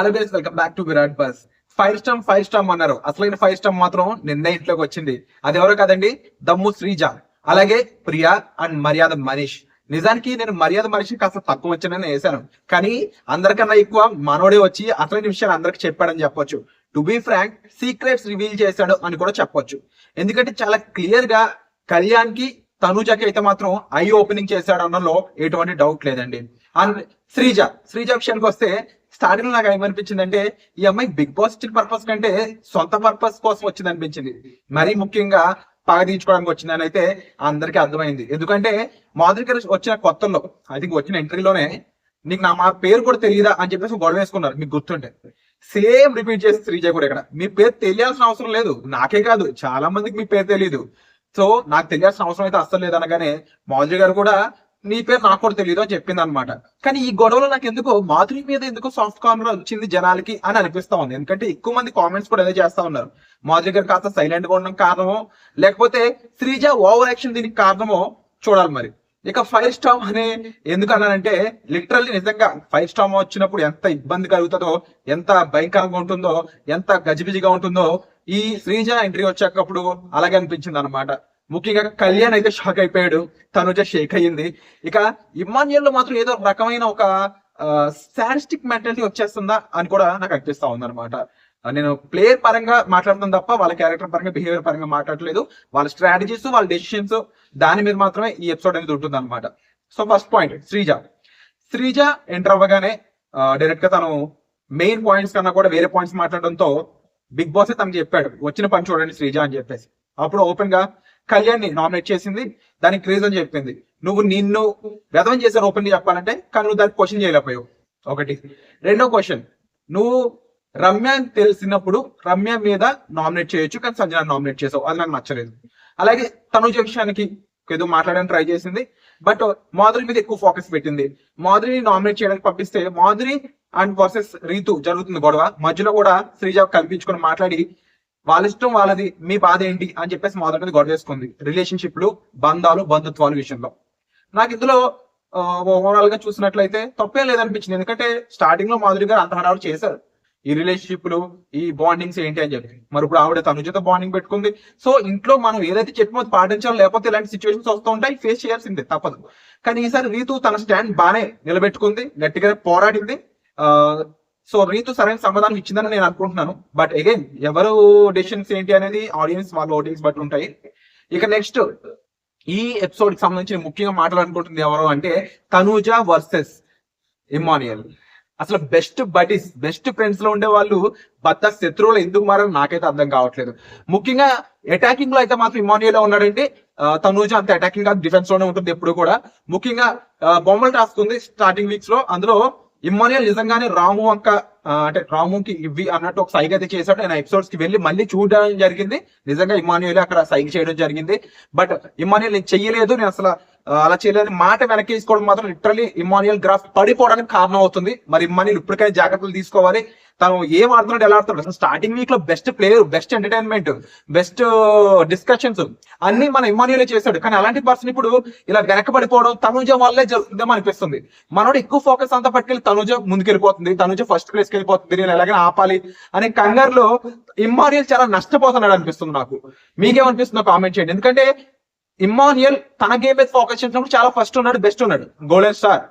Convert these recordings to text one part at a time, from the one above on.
Hello guys welcome back to Virat bus five స్టమ్ five స్టమ్ అన్నారు. అసలైన five స్టమ్ మాత్రం నిన్న ఇంట్లోకి వచ్చింది. అది ఎవరో కాదండి? దమ్ము శ్రీజ. అలాగే ప్రియా అండ్ మర్యాద మనీష్. నిజానికి నేను మర్యాద మనిషి కాస్త తక్కువ వచ్చిందని వేశాను. కానీ అందరికన్నా ఎక్కువ మనోడే వచ్చి అసలైన విషయాలు అందరికి చెప్పాడని చెప్పొచ్చు. To be frank secrets reveal చేశాడు అని కూడా చెప్పొచ్చు. ఎందుకంటే చాలా క్లియర్గా కళ్యాణ్కి తనుజకి అయితే మాత్రం ఐ ఓపెనింగ్ చేశాడు అన్నలో ఎటువంటి డౌట్ లేదండి. అండ్ శ్రీజ శ్రీజ విషయానికి వస్తే స్టార్టింగ్ నాకు ఏమనిపించింది అంటే ఈ అమ్మాయి బిగ్ బాస్ ఇచ్చిన పర్పస్ కంటే సొంత పర్పస్ కోసం వచ్చింది అనిపించింది. మరీ ముఖ్యంగా పగ తీర్చుకోవడానికి వచ్చిందని అయితే అందరికీ అర్థమైంది. ఎందుకంటే మాధురి గారు వచ్చిన కొత్తలో ఐ థింక్ వచ్చిన ఎంట్రీలోనే నీకు నా మా పేరు కూడా తెలియదా అని చెప్పేసి గొడవ వేసుకున్నారు. మీకు గుర్తుంటే. సేమ్ రిపీట్ చేసి శ్రీజ కూడా ఇక్కడ. మీ పేరు తెలియాల్సిన అవసరం లేదు. నాకే కాదు చాలా మందికి మీ పేరు తెలియదు సో నాకు తెలియాల్సిన అవసరం అయితే అస్సలు లేదు అనగానే మాధురి గారు కూడా నీ పేరు నాకు కూడా తెలియదు అని చెప్పింది అనమాట కానీ ఈ గొడవలో నాకు ఎందుకో మాధురి మీద ఎందుకో సాఫ్ట్ కార్నర్ వచ్చింది జనాలకి అని అనిపిస్తా ఉంది. ఎందుకంటే ఎక్కువ మంది కామెంట్స్ కూడా అదే చేస్తా ఉన్నారు. మాధురి గారు కాస్త సైలెంట్గా ఉండడం కారణమో లేకపోతే శ్రీజ ఓవర్ యాక్షన్ దీనికి కారణమో చూడాలి మరి. ఇక ఫైవ్ స్టామ్ అనే ఎందుకు అన్నానంటే లిటరల్లీ నిజంగా ఫైవ్ స్టామ్ వచ్చినప్పుడు ఎంత ఇబ్బంది కలుగుతుందో ఎంత భయంకరంగా ఉంటుందో ఎంత గజిబిజిగా ఉంటుందో ఈ శ్రీజ ఎంట్రీ వచ్చేటప్పుడు అలాగే అనిపించింది అనమాట ముఖ్యంగా కళ్యాణ్ అయితే షాక్ అయిపోయాడు. తనుజ షేక్ అయ్యింది. ఇక ఇమాన్యుల్లో మాత్రం ఏదో రకమైన ఒక సాడిస్టిక్ మెంటాలిటీ వచ్చేస్తుందా అని కూడా నాకు అనిపిస్తా ఉందన్నమాట. నేను ప్లేయర్ పరంగా మాట్లాడుతాను తప్ప వాళ్ళ క్యారెక్టర్ పరంగా బిహేవియర్ పరంగా మాట్లాడలేదు వాళ్ళ స్ట్రాటజీస్ వాళ్ళ డెసిషన్స్ దాని మీద మాత్రమే ఈ ఎపిసోడ్ అనేది ఉంటుంది అనమాట so first point Sreeja. Sreeja enter అవ్వగానే డైరెక్ట్గా తను మెయిన్ పాయింట్స్ కన్నా కూడా వేరే పాయింట్స్ మాట్లాడడంతో బిగ్ బాస్ తనకు చెప్పాడు వచ్చిన పని చూడండి శ్రీజ అని చెప్పేసి. అప్పుడు ఓపెన్గా కళ్యాణ్ని నామినేట్ చేసింది. దానికి రీజన్ చెప్పింది. నువ్వు నిన్ను వ్యధం చేశారు ఓపెన్ చెప్పాలంటే కానీ నువ్వు దానికి క్వశ్చన్ చేయలేకపోయావు. ఒకటి. రెండో క్వశ్చన్ నువ్వు రమ్య అని తెలిసినప్పుడు రమ్య మీద నామినేట్ చేయొచ్చు కానీ సంజన నామినేట్ చేసావు. అది నాకు నచ్చలేదు. అలాగే తనుజ విషయానికి ఏదో మాట్లాడడానికి ట్రై చేసింది. బట్ మాధురి మీద ఎక్కువ ఫోకస్ పెట్టింది. మాధురిని నామినేట్ చేయడానికి పంపిస్తే మాధురి అండ్ వర్సెస్ రీతు జరుగుతుంది గొడవ. మధ్యలో కూడా శ్రీజ కల్పించుకొని మాట్లాడి వాళ్ళ ఇష్టం వాళ్ళది మీ బాధ ఏంటి అని చెప్పేసి మాధురి మీద గొడవ చేసుకుంది. రిలేషన్షిప్లు బంధాలు బంధుత్వాలు విషయంలో. నాకు ఇందులో ఓవరాల్గా చూసినట్లయితే తప్పేం లేదనిపించింది. ఎందుకంటే స్టార్టింగ్లో మాధురి గారు అంత హడావుడు చేశారు. ఈ రిలేషన్షిప్లు ఈ బాండింగ్స్ ఏంటి అని చెప్పి. మరి ఇప్పుడు ఆవిడ తనుజతో బాండింగ్ పెట్టుకుంది. సో ఇంట్లో మనం ఏదైతే చెప్పినో పాటించాలి పాటించాలో లేకపోతే ఇలాంటి సిచ్యువేషన్స్ వస్తూ ఉంటాయి ఫేస్ చేయాల్సిందే తప్పదు. కానీ ఈసారి రీతు తన స్టాండ్ బానే నిలబెట్టుకుంది గట్టిగా పోరాడింది. సో రీతు సరైన సమాధానం ఇచ్చిందని నేను అనుకుంటున్నాను. బట్ అగైన్ ఎవరు డెసిషన్స్ ఏంటి అనేది ఆడియన్స్ వాళ్ళ ఓటింగ్స్ బట్టి ఉంటాయి. ఇక నెక్స్ట్ ఈ ఎపిసోడ్కి సంబంధించి ముఖ్యంగా మాట్లాడాలనుకుంటుంది ఎవరు అంటే తనూజ వర్సెస్ ఇమానియల్ అసలు బెస్ట్ బడీస్ బెస్ట్ ఫ్రెండ్స్లో ఉండే వాళ్ళు భర్త శత్రువులు ఎందుకు మారని నాకైతే అర్థం కావట్లేదు. ముఖ్యంగా అటాకింగ్లో అయితే మాత్రం ఇమానియల్ ఉన్నాడంటే తనూజ అంత అటాకింగ్గా డిఫెన్స్లోనే ఉంటుంది ఎప్పుడు కూడా. ముఖ్యంగా బొమ్మలు రాసుకుంది స్టార్టింగ్ వీక్స్లో. అందులో ఇమ్మానియల్ నిజంగానే రాము అంక అంటే రాముకి ఇవి అన్నట్టు ఒక సైగ్ అయితే చేశాడు. నేను ఎపిసోడ్స్కి వెళ్ళి మళ్ళీ చూడడం జరిగింది. నిజంగా ఇమ్మానియల్ అక్కడ సైగ్ చేయడం జరిగింది. బట్ ఇమ్మానియల్ నేను చెయ్యలేదు. నేను అసలు అలా చేయలేదు మాట వెనక్కి మాత్రం లిటరలీ ఇమానియల్ గ్రాఫ్ పడిపోవడానికి కారణం అవుతుంది మరి ఇమ్మానియల్ ఇప్పటికైనా జాగ్రత్తలు తీసుకోవాలి. తను ఏం ఆడుతున్నాడు ఎలా ఆడుతున్నాడు. స్టార్టింగ్ వీక్లో best player best entertainment best discussions అన్ని మన ఇమ్మాన్యులే చేశాడు. కానీ అలాంటి పర్సన్ ఇప్పుడు ఇలా వెనకబడిపోవడం తనుజ వల్లే జరుగుతుందేమో అనిపిస్తుంది. మనోడు ఎక్కువ ఫోకస్ అంతా పట్టుకెళ్ళి తనుజ ముందుకెళ్ళిపోతుంది. తనుజ ఫస్ట్ ప్లేస్కి వెళ్ళిపోతుంది. నేను ఎలాగైనా ఆపాలి అనే కంగారులో ఇమానియల్ చాలా నష్టపోతున్నాడు అనిపిస్తుంది నాకు. మీకేమనిపిస్తుందో? కామెంట్ చేయండి. ఎందుకంటే ఇమ్మాన్యుయల్ తన గేమ్ మీద ఫోకస్ చేసినప్పుడు చాలా ఫస్ట్ ఉన్నాడు బెస్ట్ ఉన్నాడు. గోల్డెన్ స్టార్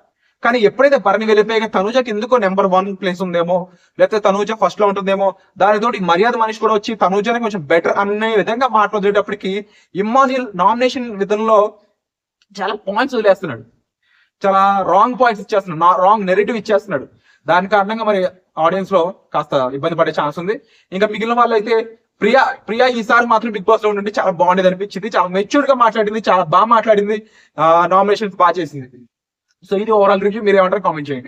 కానీ ఎప్పుడైతే భరణి వెళ్ళిపోయాక తనుజకి ఎందుకో నెంబర్ వన్ ప్లేస్ ఉందేమో లేకపోతే తనుజ ఫస్ట్లో ఉంటుందేమో దానితో మర్యాద మనిషి కూడా వచ్చి తనుజని కొంచెం బెటర్ అనే విధంగా మాట్లాడేటప్పటికి ఇమ్మాన్యుయల్ నామినేషన్ విధంలో చాలా పాయింట్స్ వదిలేస్తున్నాడు. చాలా రాంగ్ పాయింట్స్ ఇచ్చేస్తున్నాడు. రాంగ్ నెరేటివ్ ఇచ్చేస్తున్నాడు. దాని కారణంగా మరి ఆడియన్స్లో కాస్త ఇబ్బంది పడే ఛాన్స్ ఉంది. ఇంకా మిగిలిన వాళ్ళు అయితే ప్రియా ప్రియా ఈసారి మాత్రం బిగ్ బాస్లో ఉండి చాలా బాగుండేది అనిపించింది. చాలా మెచ్యూర్గా మాట్లాడింది. చాలా బాగా మాట్లాడింది. నామినేషన్స్ బాగా చేసింది. సో ఇది ఓవరాల్ రివ్యూ మీరు ఏమంటారు కామెంట్ చేయండి.